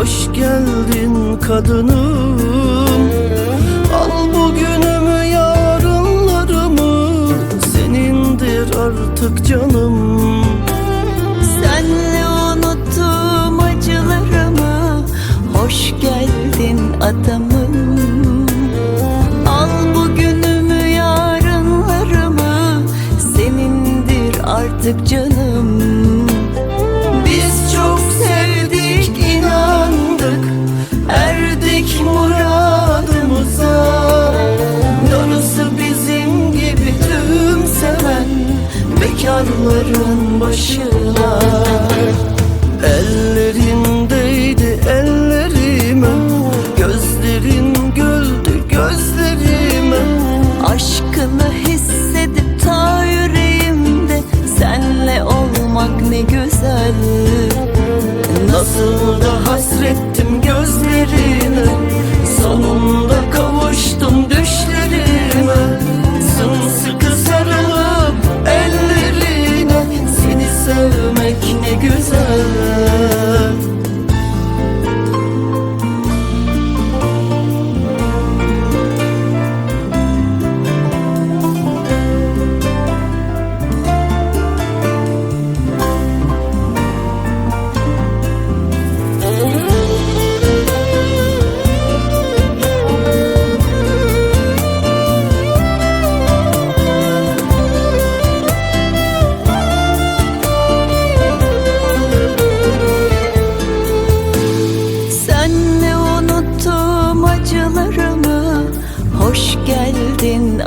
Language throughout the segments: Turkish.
Hoş geldin kadınım. す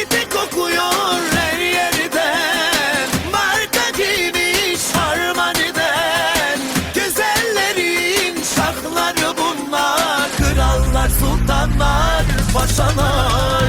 Bisküvite kokuyor her yerden. Marka giymiş harmaniden. Güzellerin şahları bunlar. Krallar, sultanlar, paşalar.